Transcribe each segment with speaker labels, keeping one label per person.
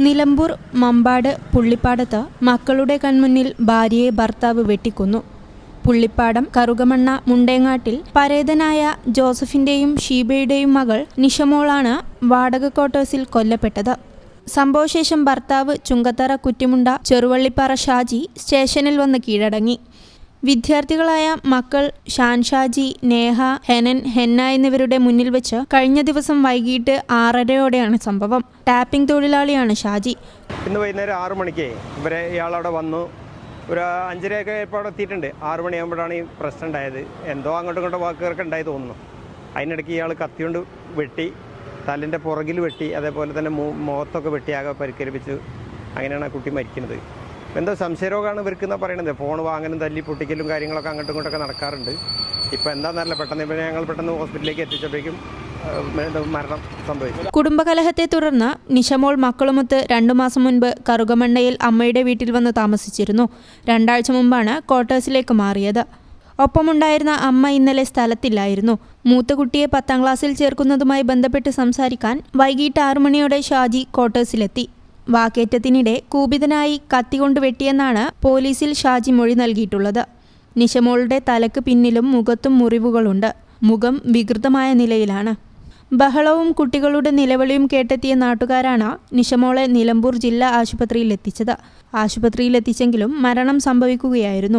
Speaker 1: നിലമ്പൂർ മമ്പാട് പുള്ളിപ്പാടത്ത് മക്കളുടെ കൺമുന്നിൽ ഭാര്യയെ ഭർത്താവ് വെട്ടിക്കുന്നു. പുള്ളിപ്പാടം കറുകമണ്ണ മുണ്ടേങ്ങാട്ടിൽ പരേതനായ ജോസഫിന്റെയും ഷീബയുടെയും മകൾ നിഷമോളാണ് വാടക ക്വാർട്ടേഴ്സിൽ കൊല്ലപ്പെട്ടത്. സംഭവശേഷം ഭർത്താവ് ചുങ്കത്തറ കുറ്റിമുണ്ട ചെറുവള്ളിപ്പാറ ഷാജി സ്റ്റേഷനിൽ വന്ന് കീഴടങ്ങി. വിദ്യാർത്ഥികളായ മക്കൾ ഷാൻഷാജി നേഹ ഹെനൻ ഹെന്ന എന്നിവരുടെ മുന്നിൽ വെച്ച് കഴിഞ്ഞ ദിവസം വൈകിട്ട് ആറരയോടെയാണ് സംഭവം. ടാപ്പിംഗ് തൊഴിലാളിയാണ് ഷാജി.
Speaker 2: ഇന്ന് വൈകുന്നേരം ആറു മണിക്ക് ഇവരെ ഇയാളവിടെ വന്നു. ഒരു അഞ്ചരയൊക്കെ ഇപ്പോൾ എത്തിയിട്ടുണ്ട്. ആറു മണിയാകുമ്പോഴാണ് ഈ പ്രശ്നം ഉണ്ടായത്. എന്തോ അങ്ങോട്ടും ഇങ്ങോട്ടും വാക്കുകൾക്ക് ഉണ്ടായി തോന്നുന്നു. അതിനിടയ്ക്ക് ഇയാൾ കത്തിയോണ്ട് വെട്ടി തലിന്റെ പുറകിൽ വെട്ടി അതേപോലെ തന്നെ മുഖത്തൊക്കെ വെട്ടി ആകെ പരിക്കേൽപ്പിച്ചു അങ്ങനെയാണ് ആ കുട്ടി മരിക്കുന്നത്. എന്തോ സംശയരോഗമാണ് ഇവർക്ക് എന്നാ പറയണത്? ഫോൺ വാങ്ങലും തല്ലി പൊട്ടിക്കലും കാര്യങ്ങളൊക്കെ അങ്ങോട്ടും ഇങ്ങോട്ടൊക്കെ നടക്കാറുണ്ട്. ഇപ്പോൾ എന്താണെന്നറിയില്ല പെട്ടെന്ന് ഇപ്പം ഞങ്ങൾ പെട്ടെന്ന് ഹോസ്പിറ്റലിലേക്ക് എത്തിച്ചപ്പോഴേക്കും മരണം സംഭവിച്ചു.
Speaker 1: കുടുംബകലഹത്തെ തുടർന്ന് നിഷമോൾ മക്കളുമൊത്ത് രണ്ടു മാസം മുൻപ് കറുകമണ്ണയിൽ അമ്മയുടെ വീട്ടിൽ വന്ന് താമസിച്ചിരുന്നു. രണ്ടാഴ്ച മുമ്പാണ് ക്വാർട്ടേഴ്സിലേക്ക് മാറിയത്. ഒപ്പമുണ്ടായിരുന്ന അമ്മ ഇന്നലെ സ്ഥലത്തില്ലായിരുന്നു. മൂത്ത കുട്ടിയെ പത്താം ക്ലാസ്സിൽ ചേർക്കുന്നതുമായി ബന്ധപ്പെട്ട് സംസാരിക്കാൻ വൈകിട്ട് ആറു മണിയോടെ ഷാജി ക്വാർട്ടേഴ്സിലെത്തി വാക്കേറ്റത്തിനിടെ കൂപിതനായി കത്തികൊണ്ട് വെട്ടിയെന്നാണ് പോലീസിൽ ഷാജി മൊഴി നൽകിയിട്ടുള്ളത്. നിഷമോളുടെ തലക്ക് പിന്നിലും മുഖത്തും മുറിവുകളുണ്ട്. മുഖം വികൃതമായ നിലയിലാണ്. ബഹളവും കുട്ടികളുടെ നിലവിളിയും കേട്ടെത്തിയ നാട്ടുകാരാണ് നിഷമോളെ നിലമ്പൂർ ജില്ലാ ആശുപത്രിയിൽ എത്തിച്ചത്. ആശുപത്രിയിൽ എത്തിച്ചെങ്കിലും മരണം സംഭവിക്കുകയായിരുന്നു.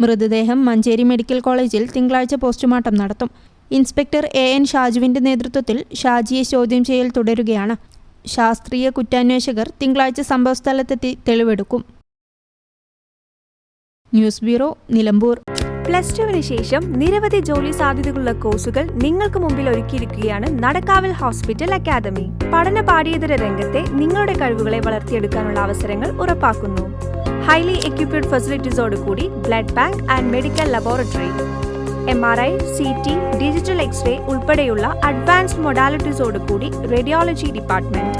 Speaker 1: മൃതദേഹം മഞ്ചേരി മെഡിക്കൽ കോളേജിൽ തിങ്കളാഴ്ച പോസ്റ്റ്മോർട്ടം നടത്തും. ഇൻസ്പെക്ടർ എ എൻ ഷാജുവിന്റെ നേതൃത്വത്തിൽ ഷാജിയെ ചോദ്യം ചെയ്യൽ തുടരുകയാണ്. ശാസ്ത്രീയ കുറ്റാന്വേഷകർ തിങ്കളാഴ്ച സംഭവസ്ഥലത്തെത്തി തെളിവെടുക്കും. News bureau Nilambur.
Speaker 3: പ്ലസ് ടുവിന് ശേഷം നിരവധി ജോലി സാധ്യതകളുള്ള കോഴ്സുകൾ നിങ്ങൾക്ക് മുമ്പിൽ ഒരുക്കിയിരിക്കുകയാണ് നടക്കാവിൽ ഹോസ്പിറ്റൽ അക്കാദമി. പഠന പാഠ്യേതര രംഗത്തെ നിങ്ങളുടെ കഴിവുകളെ വളർത്തിയെടുക്കാനുള്ള അവസരങ്ങൾ ഉറപ്പാക്കുന്നു. ഹൈലി എക്യുപ്ഡ് ഫെസിലിറ്റീസോട് കൂടി blood bank and medical laboratory. M R I C T digital x-ray ഉൾപ്പെടെയുള്ള അഡ്വാൻസ്ഡ് മൊഡാലിറ്റീസോട് കൂടി റേഡിയോളജി ഡിപ്പാർട്ട്മെന്റ്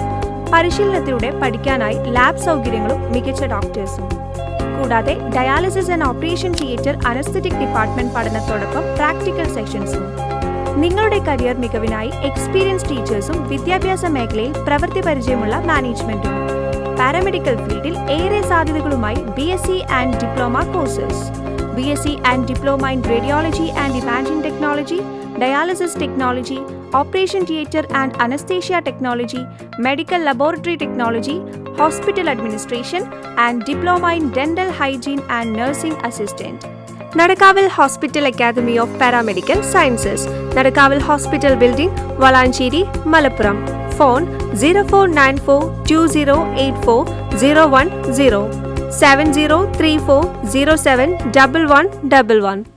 Speaker 3: പരിശീലനത്തിലൂടെ പഠിക്കാനായി ലാബ് സൗകര്യങ്ങളും മികച്ച ഡോക്ടേഴ്സും കൂടാതെ dialysis and operation theatre anaesthetic department പഠനത്തോടൊപ്പം പ്രാക്ടിക്കൽ സെഷൻസും നിങ്ങളുടെ കരിയർ മികവിനായി എക്സ്പീരിയൻസ് ടീച്ചേഴ്സും വിദ്യാഭ്യാസ മേഖലയിൽ പ്രവൃത്തി പരിചയമുള്ള മാനേജ്മെന്റും പാരാമെഡിക്കൽ ഫീൽഡിൽ ഏറെ സാധ്യതകളുമായി B S C and diploma courses B S C and diploma in radiology and imaging technology dialysis technology operation theatre and anaesthesia technology medical laboratory technology hospital administration and diploma in dental hygiene and nursing assistant നടക്കാവിൽ hospital academy of paramedical sciences നടക്കാവിൽ hospital building Valanchery Malappuram phone zero four nine four two zero eight four zero one zero seven zero three four zero seven double one double one.